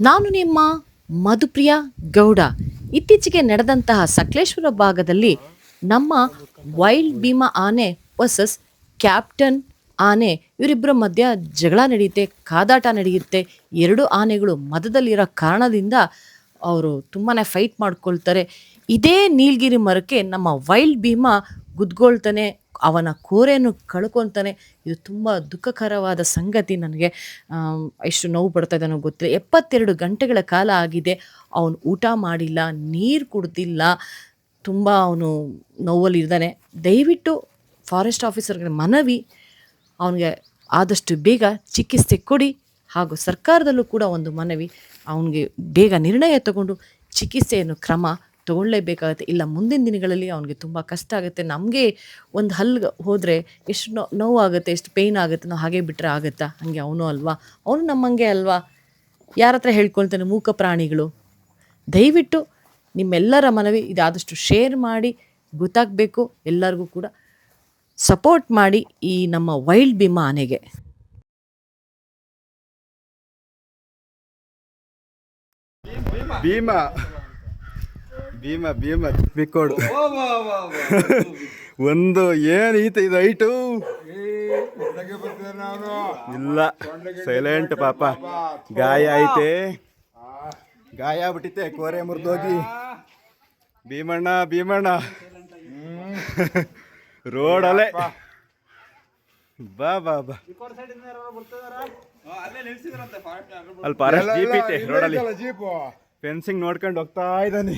ನಾನು ನಿಮ್ಮ ಮಧುಪ್ರಿಯ ಗೌಡ. ಇತ್ತೀಚೆಗೆ ನಡೆದಂತಹ ಸಕಲೇಶ್ವರ ಭಾಗದಲ್ಲಿ ನಮ್ಮ ವೈಲ್ಡ್ ಭೀಮಾ ಆನೆ ವರ್ಸಸ್ ಕ್ಯಾಪ್ಟನ್ ಆನೆ ಇವರಿಬ್ಬರ ಮಧ್ಯ ಜಗಳ ನಡೆಯುತ್ತೆ, ಕಾದಾಟ ನಡೆಯುತ್ತೆ. ಎರಡು ಆನೆಗಳು ಮದದಲ್ಲಿರೋ ಕಾರಣದಿಂದ ಅವರು ತುಂಬಾ ಫೈಟ್ ಮಾಡ್ಕೊಳ್ತಾರೆ. ಇದೇ ನೀಲಗಿರಿ ಮರಕ್ಕೆ ನಮ್ಮ ವೈಲ್ಡ್ ಭೀಮಾ ಗುದ್ಕೊಳ್ತಾನೆ ಅವನ ಕೋರೆಯನ್ನು ಕಳ್ಕೊತಾನೆ. ಇದು ತುಂಬ ದುಃಖಕರವಾದ ಸಂಗತಿ ನನಗೆ. ಎಷ್ಟು ನೋವು ಪಡ್ತಾ ಇದ್ದಾನೋ ಗೊತ್ತಿಲ್ಲ. ಎಪ್ಪತ್ತೆರಡು ಗಂಟೆಗಳ ಕಾಲ ಆಗಿದೆ. ಅವನು ಊಟ ಮಾಡಿಲ್ಲ, ನೀರು ಕುಡ್ದಿಲ್ಲ. ತುಂಬ ಅವನು ನೋವಲ್ಲಿ ಇದ್ದಾನೆ ದಯವಿಟ್ಟು ಫಾರೆಸ್ಟ್ ಆಫೀಸರ್ಗಳ ಮನವಿ. ಅವನಿಗೆ ಆದಷ್ಟು ಬೇಗ ಚಿಕಿತ್ಸೆ ಕೊಡಿ. ಹಾಗೂ ಸರ್ಕಾರದಲ್ಲೂ ಕೂಡ ಒಂದು ಮನವಿ. ಅವನಿಗೆ ಬೇಗ ನಿರ್ಣಯ ತಗೊಂಡು ಚಿಕಿತ್ಸೆಯನ್ನು ಕ್ರಮ ತಗೊಳ್ಳೇಬೇಕಾಗತ್ತೆ. ಇಲ್ಲ, ಮುಂದಿನ ದಿನಗಳಲ್ಲಿ ಅವನಿಗೆ ತುಂಬ ಕಷ್ಟ ಆಗುತ್ತೆ. ನಮಗೆ ಒಂದು ಹಲ್ಗೆ ಹೋದರೆ ಎಷ್ಟು ನೋ, ನೋವಾಗುತ್ತೆ, ಎಷ್ಟು ಪೇಯ್ನ್ ಆಗುತ್ತೆ ನಾವು ಹಾಗೆ ಬಿಟ್ಟರೆ ಆಗುತ್ತಾ? ಹಾಗೆ ಅವನು ಅಲ್ವಾ? ಅವನು ನಮ್ಮಂಗೆ ಅಲ್ವಾ? ಯಾರ ಹತ್ರ ಹೇಳ್ಕೊಳ್ತಾನೆ ಮೂಕ ಪ್ರಾಣಿಗಳು? ದಯವಿಟ್ಟು ನಿಮ್ಮೆಲ್ಲರ ಮನವಿ ಇದಾದಷ್ಟು ಶೇರ್ ಮಾಡಿ, ಗೊತ್ತಾಗಬೇಕು, ಎಲ್ಲರಿಗೂ ಕೂಡ ಸಪೋರ್ಟ್ ಮಾಡಿ ಈ ನಮ್ಮ ವೈಲ್ಡ್ ಭೀಮಾ ಆನೆಗೆ ಭೀಮ. ಭೀಮ ಭೀಮ ಬಿಕ್ಕೋಡು. ಒಂದು ಏನು ಈತ ಇದು ಐಟು? ಇಲ್ಲ ಸೈಲೆಂಟ್ ಪಾಪ. ಗಾಯ ಐತೆ. ಗಾಯ ಬಿಟ್ಟಿತ್ತೆ ಕೋರೆ ಮುರಿದೋಗಿ. ಭೀಮಣ್ಣ ಭೀಮಣ್ಣ. ರೋಡಲ್ಲೇ ಬಾ ಬಾ ಬಾ. ಅಲ್ಲಿ ಫಾರೆಸ್ಟ್ ಜೀಪ್ ಐತೆ ರೋಡಲ್ಲಿ. ಫೆನ್ಸಿಂಗ್ ನೋಡ್ಕೊಂಡು ಹೋಗ್ತಾ ಇದ್ದಾನೆ.